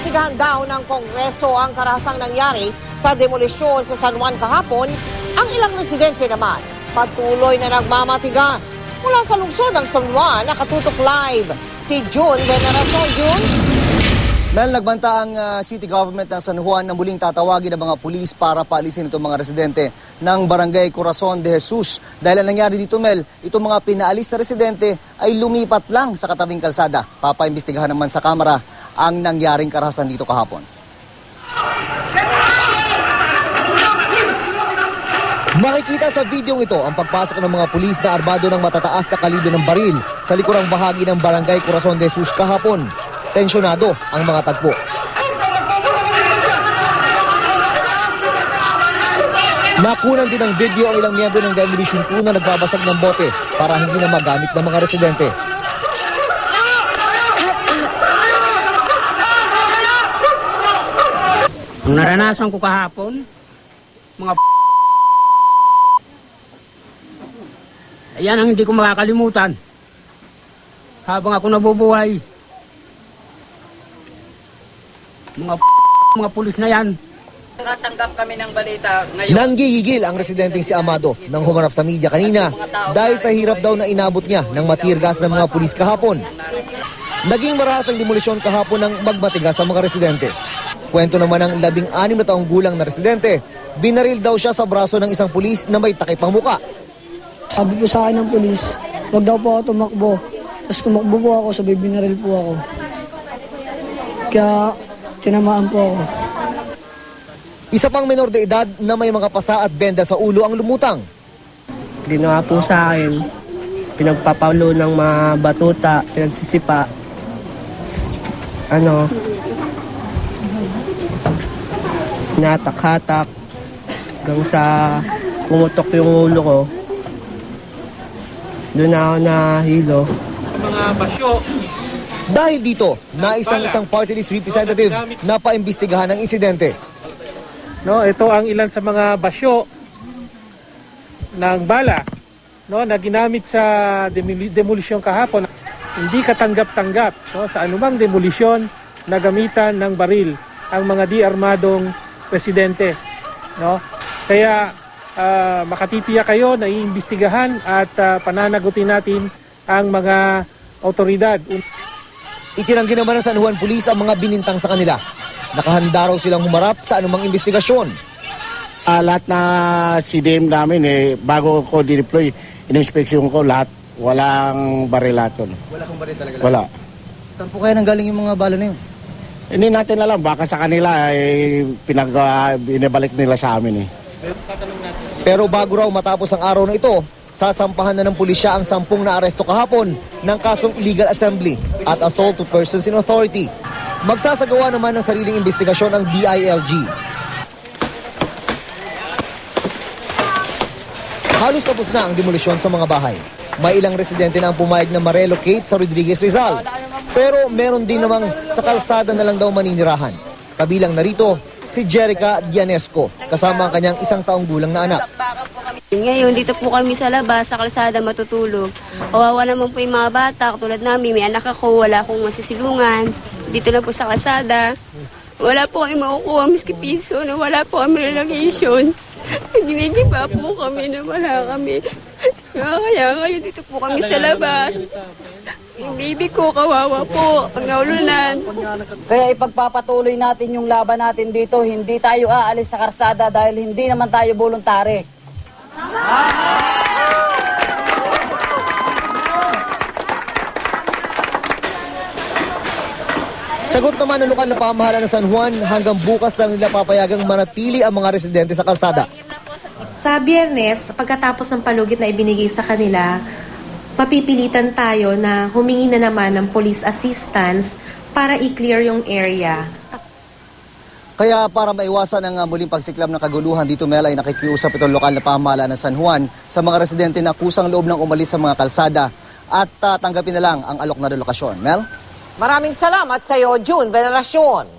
Iniimbestigahan daw ng Kongreso ang karahasang nangyari sa demolisyon sa San Juan kahapon. Ang ilang residente naman patuloy na nagmamatigas. Mula sa lungsod ng San Juan, nakatutok live si June Veneracion. June? Mel, nagbanta ang ah, city government ng San Juan na muling tatawagin ng mga pulis para paalisin itong mga residente ng barangay Corazon de Jesus. Dahil ang nangyari dito, Mel, itong mga pinaalis na residente ay lumipat lang sa katabing kalsada. Papaimbestigahan naman sa kamera ang nangyaring karahasan dito kahapon. Makikita sa videong ito ang pagpasok ng mga pulis na armado ng matataas na kalibre ng baril sa likurang bahagi ng barangay Corazon de Jesus kahapon. Tensyonado ang mga tagpo. Nakunan din ng video ang ilang miyembro ng demolition crew na nagbabasag ng bote para hindi na magamit ng mga residente. Ang naranasan ko kahapon, mga Ayan ang hindi ko makakalimutan. Habang ako nabubuhay. Mga mga pulis na yan. Nakatanggap kami ng balita ngayon. Nanggigigil ang residenteng si Amado nang humarap sa media kanina dahil sa hirap daw na inabot niya ng matirgas ng mga pulis kahapon. Naging marahas ang demolisyon kahapon ng magmatigas sa mga residente. Kwento naman ng labing anim na taong gulang na residente, binaril daw siya sa braso ng isang pulis na may takip ang muka. Sabi po sa akin ng polis, wag daw po ako tumakbo. Tapos tumakbo po ako, sabay binaril po ako. Kaya tinamaan po ako. Isa pang menor de edad na may mga pasa at benda sa ulo ang lumutang. Ginawa po sa akin, pinagpapalo ng mga batuta, pinagsisipa, ano, natak-hatak, hanggang sa pumutok yung ulo ko. Doon ako nahilo. Mga basyo, Dahil dito, naisang isang party list representative na paimbestigahan ng insidente. No, ito ang ilan sa mga basyo ng bala no, na ginamit sa demoli- demolisyon kahapon. Hindi katanggap-tanggap no, sa anumang demolisyon na gamitan ng baril ang mga di armadong presidente. No? Kaya ah, makatitiyak kayo na iimbestigahan at ah, pananagutin natin ang mga otoridad. Itinanggi naman ng San Juan Police ang mga binintang sa kanila. Nakahanda raw silang humarap sa anumang investigasyon. Ah, lahat na CDM namin eh, bago ko di-deploy, in-inspection ko lahat, walang barilaton. Wala kang baril talaga. Wala. Saan po kaya nanggaling yung mga bala na yun? Hindi natin alam, baka sa kanila eh, pinag, ah, binibalik nila sa amin eh. Pero bago raw matapos ang araw na ito, sasampahan na ng pulisya ang sampung na aresto kahapon ng kasong illegal assembly at assault to persons in authority. Magsasagawa naman ng sariling investigasyon ang DILG. Halos tapos na ang demolisyon sa mga bahay. May ilang residente na ang pumayag na ma-relocate sa Rodriguez Rizal. Pero meron din namang sa kalsada na lang daw maninirahan. Kabilang narito si Jerica Dianesco kasama ang kanyang isang taong gulang na anak. Ngayon, dito po kami sa labas, sa kalsada matutulog. Kawawa naman po yung mga bata, katulad namin, may anak ako, wala akong masisilungan. Dito na po sa kalsada. Wala po kami makukuha miski piso, wala po kami relocation. Ginigiba po kami na wala kami. Kaya ngayon dito po kami sa labas. Yung baby ko, kawawa po, pag naulunan. Kaya ipagpapatuloy natin yung laban natin dito. Hindi tayo aalis sa karsada dahil hindi naman tayo voluntary. Sagot naman ng lokal na pamahalaan ng San Juan, hanggang bukas lang nila papayagang manatili ang mga residente sa kalsada. Sa biyernes, pagkatapos ng palugit na ibinigay sa kanila, mapipilitan tayo na humingi na naman ng police assistance para i-clear yung area. Kaya para maiwasan ang uh, muling pagsiklam ng kaguluhan dito Mel ay nakikiusap itong lokal na pamahalaan ng San Juan sa mga residente na kusang loob ng umalis sa mga kalsada at uh, tanggapin na lang ang alok na relokasyon. Mel? Maraming salamat sa iyo, June Veneracion.